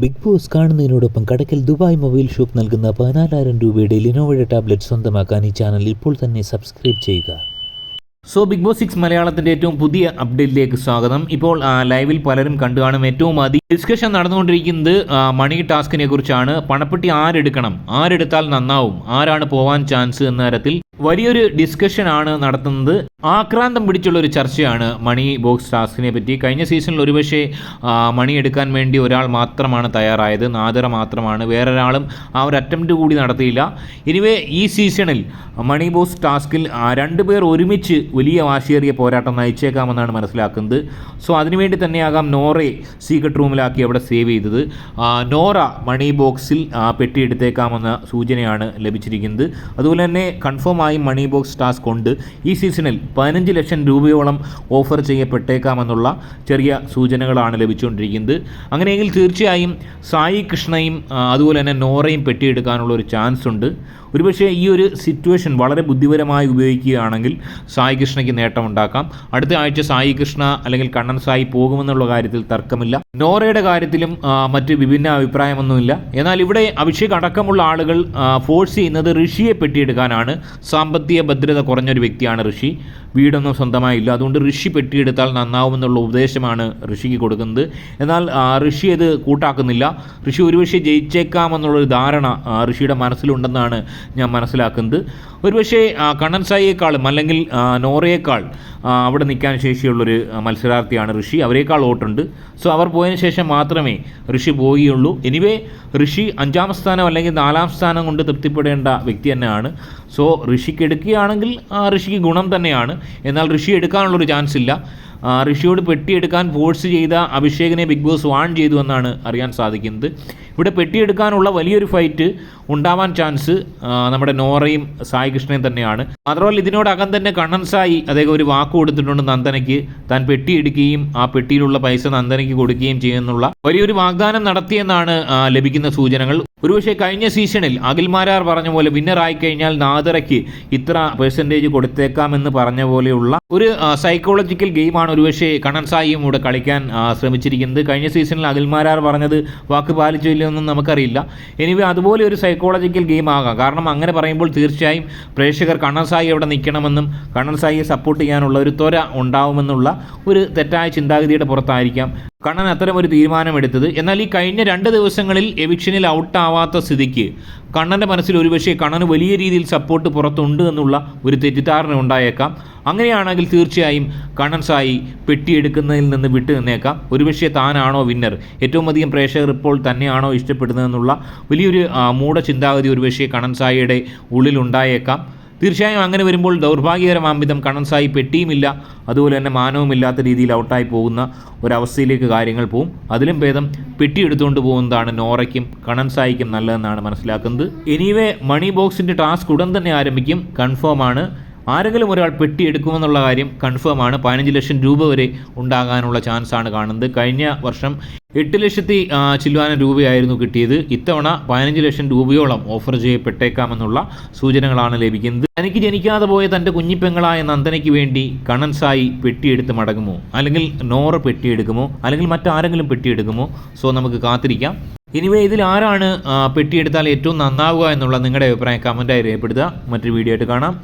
Big Boss കാണുന്നതിനോടൊപ്പം Kadakkal Dubai mobile shop നൽകുന്ന പതിനാലായിരം രൂപയുടെ ലിനോവയുടെ ടാബ്ലറ്റ് സ്വന്തമാക്കാൻ ഈ ചാനൽ ഇപ്പോൾ തന്നെ സബ്സ്ക്രൈബ് ചെയ്യുക. സോ ബിഗ് ബോസ് സിക്സ് മലയാളത്തിന്റെ ഏറ്റവും പുതിയ അപ്ഡേറ്റിലേക്ക് സ്വാഗതം. ഇപ്പോൾ ലൈവിൽ പലരും കണ്ടു കാണും. ഏറ്റവും അധികം ഡിസ്കഷൻ നടന്നുകൊണ്ടിരിക്കുന്നത് മണി ടാസ്കിനെ കുറിച്ചാണ്. പണപ്പെട്ടി ആരെടുക്കണം? ആരെടുത്താൽ നന്നാവും? ആരാണ് പോവാൻ ചാൻസ് എന്ന തരത്തിൽ വലിയൊരു ഡിസ്കഷൻ ആണ് നടത്തുന്നത്. ആക്രാന്തം പിടിച്ചുള്ള ഒരു ചർച്ചയാണ് മണി ബോക്സ് ടാസ്കിനെ പറ്റി. കഴിഞ്ഞ സീസണിൽ ഒരുപക്ഷെ മണി എടുക്കാൻ വേണ്ടി ഒരാൾ മാത്രമാണ് തയ്യാറായത്. നാദറ മാത്രമാണ്. വേറൊരാളും ആ ഒരു അറ്റംപ്റ്റ് കൂടി നടത്തിയില്ല. ഇനിവേ ഈ സീസണിൽ മണി ബോക്സ് ടാസ്കിൽ രണ്ട് പേർ ഒരുമിച്ച് വലിയ വാശിയേറിയ പോരാട്ടം നയിച്ചേക്കാമെന്നാണ് മനസ്സിലാക്കുന്നത്. സോ അതിനുവേണ്ടി തന്നെയാകാം നോറെ സീക്രട്ട് റൂമിലാക്കി അവിടെ സേവ് ചെയ്തത്. നോറ മണി ബോക്സിൽ പെട്ടി എടുത്തേക്കാമെന്ന സൂചനയാണ് ലഭിച്ചിരിക്കുന്നത്. അതുപോലെ തന്നെ കൺഫേം ആയി മണി ബോക്സ് ടാസ്ക് ഉണ്ട്. ഈ സീസണിൽ പതിനഞ്ച് ലക്ഷം രൂപയോളം ഓഫർ ചെയ്യപ്പെട്ടേക്കാമെന്നുള്ള ചെറിയ സൂചനകളാണ് ലഭിച്ചുകൊണ്ടിരിക്കുന്നത്. അങ്ങനെയെങ്കിൽ തീർച്ചയായും സായി കൃഷ്ണയും അതുപോലെ തന്നെ നോറയും പെട്ടിയെടുക്കാനുള്ള ഒരു ചാൻസ് ഉണ്ട്. ഒരുപക്ഷെ ഈ ഒരു സിറ്റുവേഷൻ വളരെ ബുദ്ധിപരമായി ഉപയോഗിക്കുകയാണെങ്കിൽ സായി കൃഷ്ണയ്ക്ക് നേട്ടമുണ്ടാക്കാം. അടുത്ത ആഴ്ച സായി കൃഷ്ണ അല്ലെങ്കിൽ കണ്ണൻ സായി പോകുമെന്നുള്ള കാര്യത്തിൽ തർക്കമില്ല. നോറയുടെ കാര്യത്തിലും മറ്റ് വിഭിന്ന അഭിപ്രായമൊന്നുമില്ല. എന്നാൽ ഇവിടെ അഭിഷേക് അടക്കമുള്ള ആളുകൾ ഫോഴ്സ് ചെയ്യുന്നത് ഋഷിയെ പെട്ടിയെടുക്കാനാണ്. സാമ്പത്തിക ഭദ്രത കുറഞ്ഞൊരു വ്യക്തിയാണ് ഋഷി. വീടൊന്നും സ്വന്തമായില്ല. അതുകൊണ്ട് ഋഷി പെട്ടിയെടുത്താൽ നന്നാവുമെന്നുള്ള ഉപദേശമാണ് ഋഷിക്ക് കൊടുക്കുന്നത്. എന്നാൽ ഋഷി അത് കൂട്ടാക്കുന്നില്ല. ഋഷി ഒരുപക്ഷെ ജയിച്ചേക്കാമെന്നുള്ളൊരു ധാരണ ഋഷിയുടെ മനസ്സിലുണ്ടെന്നാണ് ഞാൻ മനസ്സിലാക്കുന്നത്. ഒരുപക്ഷെ കണ്ണൻ സായിയേക്കാളും അല്ലെങ്കിൽ നോറയേക്കാൾ അവിടെ നിൽക്കാൻ ശേഷിയുള്ളൊരു മത്സരാർത്ഥിയാണ് ഋഷി. അവരേക്കാൾ വോട്ടുണ്ട്. സോ അവർ പോയതിന് ശേഷം മാത്രമേ ഋഷി പോവുകയുള്ളൂ. എനിവേ ഋഷി അഞ്ചാം സ്ഥാനം അല്ലെങ്കിൽ നാലാം സ്ഥാനം കൊണ്ട് തൃപ്തിപ്പെടേണ്ട വ്യക്തി തന്നെയാണ്. സോ ഋഷിക്ക് എടുക്കുകയാണെങ്കിൽ ആ, ഋഷിക്ക് ഗുണം തന്നെയാണ്. എന്നാൽ ഋഷി എടുക്കാനുള്ളൊരു ചാൻസ് ഇല്ല. ഋഷിയോട് പെട്ടിയെടുക്കാൻ ഫോഴ്സ് ചെയ്ത അഭിഷേകിനെ ബിഗ് ബോസ് വാൺ ചെയ്തു എന്നാണ് അറിയാൻ സാധിക്കുന്നത്. ഇവിടെ പെട്ടിയെടുക്കാനുള്ള വലിയൊരു ഫൈറ്റ് ഉണ്ടാവാൻ ചാൻസ് നമ്മുടെ നോറയും സായി കൃഷ്ണയും തന്നെയാണ്. മാത്രമല്ല ഇതിനോടകം തന്നെ കണ്ണൻ സായി അദ്ദേഹം ഒരു വാക്ക് കൊടുത്തിട്ടുണ്ട് നന്ദനയ്ക്ക്. താൻ പെട്ടിയെടുക്കുകയും ആ പെട്ടിയിലുള്ള പൈസ നന്ദനയ്ക്ക് കൊടുക്കുകയും ചെയ്യുന്നുള്ള വലിയൊരു വാഗ്ദാനം നടത്തിയെന്നാണ് ലഭിക്കുന്ന സൂചനകൾ. ഒരുപക്ഷെ കഴിഞ്ഞ സീസണിൽ അഖിൽമാരാർ പറഞ്ഞ പോലെ വിന്നർ ആയി കഴിഞ്ഞാൽ നാദറയ്ക്ക് ഇത്ര പെർസെന്റേജ് കൊടുത്തേക്കാമെന്ന് പറഞ്ഞ പോലെയുള്ള ഒരു സൈക്കോളജിക്കൽ ഗെയിമാണ് ഒരുപക്ഷെ കണ്ണൻ സായിയും ഇവിടെ കളിക്കാൻ ശ്രമിച്ചിരിക്കുന്നത്. കഴിഞ്ഞ സീസണിൽ അഖിൽമാരാർ പറഞ്ഞത് വാക്ക് പാലിച്ചില്ലെന്നും നമുക്കറിയില്ല. എനിവേ അതുപോലെ ഒരു സൈക്കോളജിക്കൽ ഗെയിം ആകാം. കാരണം അങ്ങനെ പറയുമ്പോൾ തീർച്ചയായും പ്രേക്ഷകർ കണ്ണൻ സായി എവിടെ നിൽക്കണമെന്നും കണ്ണൻ സായിയെ സപ്പോർട്ട് ചെയ്യാനുള്ള ഒരു ത്വര ഉണ്ടാവുമെന്നുള്ള ഒരു തെറ്റായ ചിന്താഗതിയുടെ പുറത്തായിരിക്കാം. കണ്ണൻ അത്തരം ഒരു തീരുമാനമെടുത്തത്. എന്നാൽ ഈ കഴിഞ്ഞ രണ്ട് ദിവസങ്ങളിൽ എവിക്ഷനിൽ ഔട്ടാവാത്ത സ്ഥിതിക്ക് കണ്ണന്റെ മനസ്സിൽ ഒരുപക്ഷെ കണ്ണന് വലിയ രീതിയിൽ സപ്പോർട്ട് പുറത്തുണ്ട് എന്നുള്ള ഒരു തെറ്റിദ്ധാരണ ഉണ്ടായേക്കാം. അങ്ങനെയാണെങ്കിൽ തീർച്ചയായും കണ്ണൻ സായി പെട്ടിയെടുക്കുന്നതിൽ നിന്ന് വിട്ടു നിന്നേക്കാം. ഒരുപക്ഷെ താനാണോ വിന്നർ ഏറ്റവും അധികം പ്രേക്ഷകർ ഇപ്പോൾ തന്നെയാണോ ഇഷ്ടപ്പെടുന്നതെന്നുള്ള വലിയൊരു മൂഢ ചിന്താഗതി ഒരുപക്ഷെ കണ്ണൻ സായിയുടെ ഉള്ളിൽ ഉണ്ടായേക്കാം. തീർച്ചയായും അങ്ങനെ വരുമ്പോൾ ദൗർഭാഗ്യകരമാംവിധം കണ്ണൻ സായി പെട്ടിയുമില്ല. അതുപോലെ തന്നെ മാനവുമില്ലാത്ത രീതിയിൽ ഔട്ടായി പോകുന്ന ഒരവസ്ഥയിലേക്ക് കാര്യങ്ങൾ പോകും അതിലും ഭേദം പെട്ടി എടുത്തുകൊണ്ട് പോകുന്നതാണ് നോറയ്ക്കും കണ്ണൻ സായിക്കും നല്ലതെന്നാണ് മനസ്സിലാക്കുന്നത്. എനിവേ മണി ബോക്സിന്റെ ടാസ്ക് ഉടൻ തന്നെ ആരംഭിക്കും. കൺഫേം ആണ്. ആരെങ്കിലും ഒരാൾ പെട്ടി എടുക്കുമെന്നുള്ള കാര്യം കൺഫേം ആണ്. പതിനഞ്ച് ലക്ഷം രൂപ വരെ ഉണ്ടാകാനുള്ള ചാൻസാണ് കാണുന്നത്. കഴിഞ്ഞ വർഷം എട്ട് ലക്ഷത്തി ചില്ലുവാനം രൂപയായിരുന്നു കിട്ടിയത്. ഇത്തവണ പതിനഞ്ച് ലക്ഷം രൂപയോളം ഓഫർ ചെയ്യപ്പെട്ടേക്കാമെന്നുള്ള സൂചനകളാണ് ലഭിക്കുന്നത്. തനിക്ക് ജനിക്കാതെ പോയ തന്റെ കുഞ്ഞിപ്പെങ്ങളായ നന്ദനയ്ക്ക് വേണ്ടി കണൻസായി സായി പെട്ടിയെടുത്ത് മടങ്ങുമോ? അല്ലെങ്കിൽ നോറ പെട്ടിയെടുക്കുമോ? അല്ലെങ്കിൽ മറ്റാരെങ്കിലും പെട്ടിയെടുക്കുമോ? സോ നമുക്ക് കാത്തിരിക്കാം. ഇനിവേ ഇതിൽ ആരാണ് പെട്ടിയെടുത്താൽ ഏറ്റവും നന്നാവുക എന്നുള്ള നിങ്ങളുടെ അഭിപ്രായം കമന്റായി രേഖപ്പെടുത്തുക. മറ്റൊരു വീഡിയോ ആയിട്ട് കാണാം.